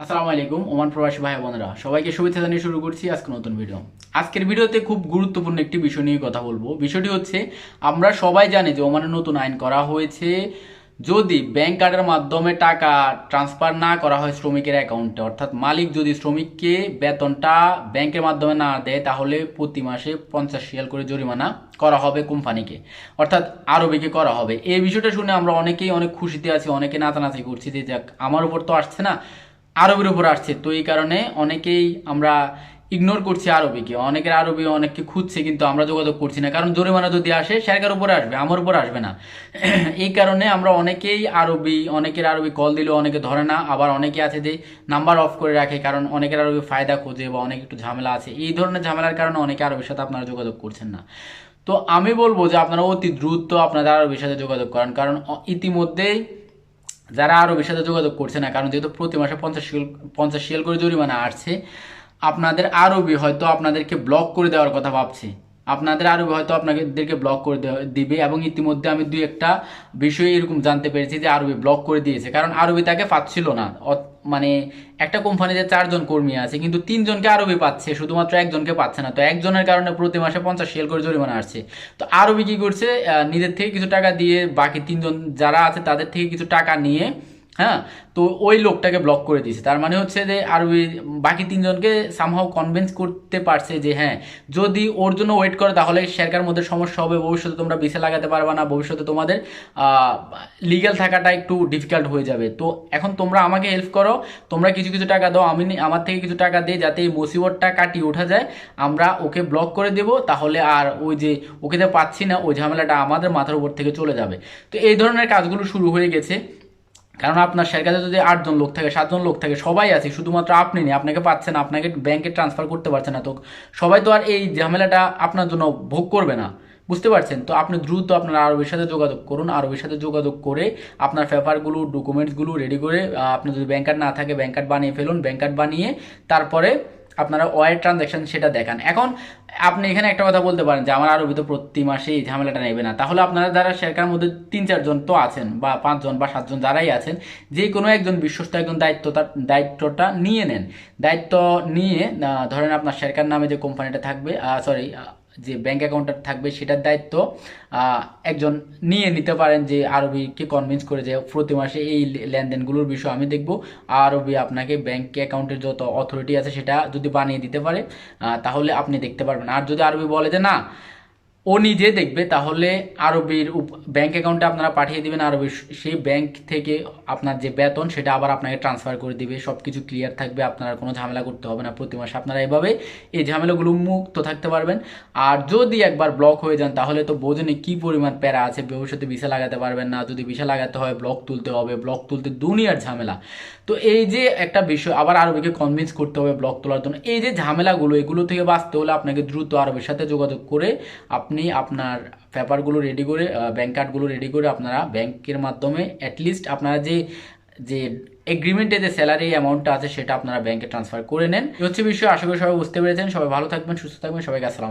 আসসালামু আলাইকুম, ওমান প্রবাসী ভাই বোনেরা। সবাইকে শুভেচ্ছা জানিয়ে শুরু করছি আজকে নতুন ভিডিও আজকের ভিডিওতে খুব গুরুত্বপূর্ণ একটি বিষয় নিয়ে কথা বলব। বিষয়টি হচ্ছে, আমরা সবাই জানি যে ওমানে নতুন আইন করা হয়েছে। যদি ব্যাংক কার্ডের মাধ্যমে টাকা ট্রান্সফার না করা হয় শ্রমিকের অ্যাকাউন্টে অর্থাৎ মালিক যদি শ্রমিককে বেতনটা ব্যাংকের মাধ্যমে না দেয়, তাহলে প্রতি মাসে পঞ্চাশ রিয়াল করে জরিমানা করা হবে কোম্পানিকে, অর্থাৎ আরবিকে করা হবে। এই বিষয়টা শুনে আমরা অনেকেই অনেক খুশিতে আছি, অনেকে নাচানাচি করছি যে যাক, আমার উপর তো আসছে না। আরবের উপর আসছে। তো এই কারণে অনেকেই আমরা ইগনোর করছি আরবিকে। অনেকের আরবি অনেককে খুঁজছে, কিন্তু আমরা যোগাযোগ করছি না। কারণ জরিমানা যদি আসে সরকার উপরে আসবে, আমার উপর আসবে না। এই কারণে আমরা অনেকেই আরবি, অনেকের আরবি কল দিলেও অনেকে ধরে না। আবার অনেকে আছে যে নাম্বার অফ করে রাখে, কারণ অনেকের আরবি ফায়দা খোঁজে বা অনেক একটু ঝামেলা আছে। এই ধরনের ঝামেলার কারণে অনেকে আরবির সাথে আপনারা যোগাযোগ করছেন না। তো আমি বলব যে আপনারা অতি দ্রুত আপনাদের আরবির সাথে যোগাযোগ করেন। কারণ ইতিমধ্যেই যারা আরবের সাথে যোগাযোগ করছে না, কারণ যেহেতু প্রতি মাসে পঞ্চাশ শিয়াল পঞ্চাশ শিয়াল করে জরিমানা আসছে, আপনাদের আরবি হয়তো আপনাদেরকে ব্লক করে দেওয়ার কথা ভাবছে। আপনাদের আরবি হয়তো আপনাদেরকে ব্লক করে দিবে এবং ইতিমধ্যে আমি দুই একটা বিষয় এরকম জানতে পেরেছি যে আরবি ব্লক করে দিয়েছে। কারণ আরবি তাকে পাচ্ছিল না। মানে একটা কোম্পানিতে চারজন কর্মী আছে, কিন্তু তিনজনকে আরবি পাচ্ছে, শুধুমাত্র একজনকে পাচ্ছে না। তো একজনের কারণে প্রতি মাসে পঞ্চাশ শিয়াল করে জরিমানা আসছে। তো আরবি কী করছে নিজের থেকে কিছু টাকা দিয়ে বাকি তিনজন যারা আছে, তাদের থেকে কিছু টাকা নিয়ে হ্যাঁ? তো ওই লোকটাকে ব্লক করে দিয়েছে। তার মানে হচ্ছে যে আর ওই বাকি তিনজনকে সামহাও কনভিন্স করতে পারছে যে হ্যাঁ যদি ওর জন্য ওয়েট করে তাহলে শেরকার মধ্যে সমস্যা হবে, ভবিষ্যতে তোমরা বিসে লাগাতে পারবে না, ভবিষ্যতে তোমাদের লিগ্যাল থাকাটা একটু ডিফিকাল্ট হয়ে যাবে। তো এখন তোমরা আমাকে হেল্প করো, তোমরা কিছু কিছু টাকা দাও, আমি আমার থেকে কিছু টাকা দিই যাতে এই মুসিবতটা কাটিয়ে ওঠা যায়। আমরা ওকে ব্লক করে দেব, তাহলে আর ওই যে ওকে যে পাচ্ছি না, ওই ঝামেলাটা আমাদের মাথার উপর থেকে চলে যাবে। তো এই ধরনের কাজগুলো শুরু হয়ে গেছে। কারণ আপনার শেয়ার যদি আটজন লোক থাকে, সাতজন লোক থাকে, সবাই আছে, শুধুমাত্র আপনি নেই, আপনাকে পাচ্ছেন আপনাকে ব্যাংকে ট্রান্সফার করতে পারছে না। তো সবাই তো আর এই ঝামেলাটা আপনার জন্য ভোগ করবে না। বুঝতে পারছেন? তো আপনি দ্রুত আপনার আরবির সাথে যোগাযোগ করুন। আরবির সাথে যোগাযোগ করে আপনার পেপারগুলো ডকুমেন্টসগুলো রেডি করে আপনি যদি ব্যাংক কার্ড না থাকে ব্যাংক কার্ড বানিয়ে ফেলুন। ব্যাংক কার্ড বানিয়ে তারপরে আপনারা ওয়ার ট্রানজ্যাকশন সেটা দেখান। এখন আপনি এখানে একটা কথা বলতে পারেন যে, আমার আরবি তো প্রতি মাসে এই ঝামেলাটা নেবে না। তাহলে আপনারা যারা শেরকার মধ্যে তিন চারজন তো আছেন, বা পাঁচজন বা সাতজন যারাই আছেন, যে কোনো একজন বিশ্বস্ত একজন দায়িত্ব তার, দায়িত্বটা নিয়ে নেন। দায়িত্ব নিয়ে ধরেন আপনার শেরকার নামে যে কোম্পানিটা থাকবে সরি যে ব্যাংক অ্যাকাউন্টটা থাকবে সেটার দায়িত্ব একজন নিয়ে নিতে পারেন যে আরবিকে কনভিন্স করে যে প্রতি মাসে এই লেনদেনগুলোর বিষয় আমি দেখব। আরবি আপনাকে ব্যাংক অ্যাকাউন্টের যত অথরিটি আছে সেটা যদি বানিয়ে দিতে পারে তাহলে আপনি দেখতে পারবেন। আর যদি আরবি বলে যে না ও নিজে দেখবে, তাহলে আরবির ব্যাংক অ্যাকাউন্টে আপনারা পাঠিয়ে দিবেন আরবি সেই ব্যাংক থেকে আপনার যে বেতন, সেটা আবার আপনাকে ট্রান্সফার করে দিবে। সব কিছু ক্লিয়ার থাকবে, আপনারা কোনো ঝামেলা করতে হবে না। প্রতি মাসে আপনারা এভাবে এই ঝামেলাগুলো মুক্ত থাকতে পারবেন। আর যদি একবার ব্লক হয়ে যান, তাহলে তো বোঝেনি কি পরিমাণ প্যারা আছে। ভবিষ্যতে ভিসা লাগাতে পারবেন না। যদি ভিসা লাগাতে হয় ব্লক তুলতে হবে। ব্লক তুলতে দুনিয়ার ঝামেলা। তো এই যে একটা বিষয়, আবার আরবিকে কনভিন্স করতে হবে ব্লক তোলার জন্য। এই যে ঝামেলাগুলো, এগুলো থেকে বাঁচতে হলে আপনাকে দ্রুত আরবের সাথে যোগাযোগ করে আপনি আপনার পেপারগুলো রেডি করে ব্যাঙ্ক কার্ডগুলো রেডি করে আপনারা ব্যাংকের মাধ্যমে অ্যাটলিস্ট আপনারা যে যে এগ্রিমেন্টে যে স্যালারি অ্যামাউন্টটা আছে সেটা আপনারা ব্যাংকে ট্রান্সফার করে নেন। হচ্ছে বিষয়, আশা করি সবাই বুঝতে পেরেছেন। সবাই ভালো থাকবেন, সুস্থ থাকবেন। সবাইকে আসসালাম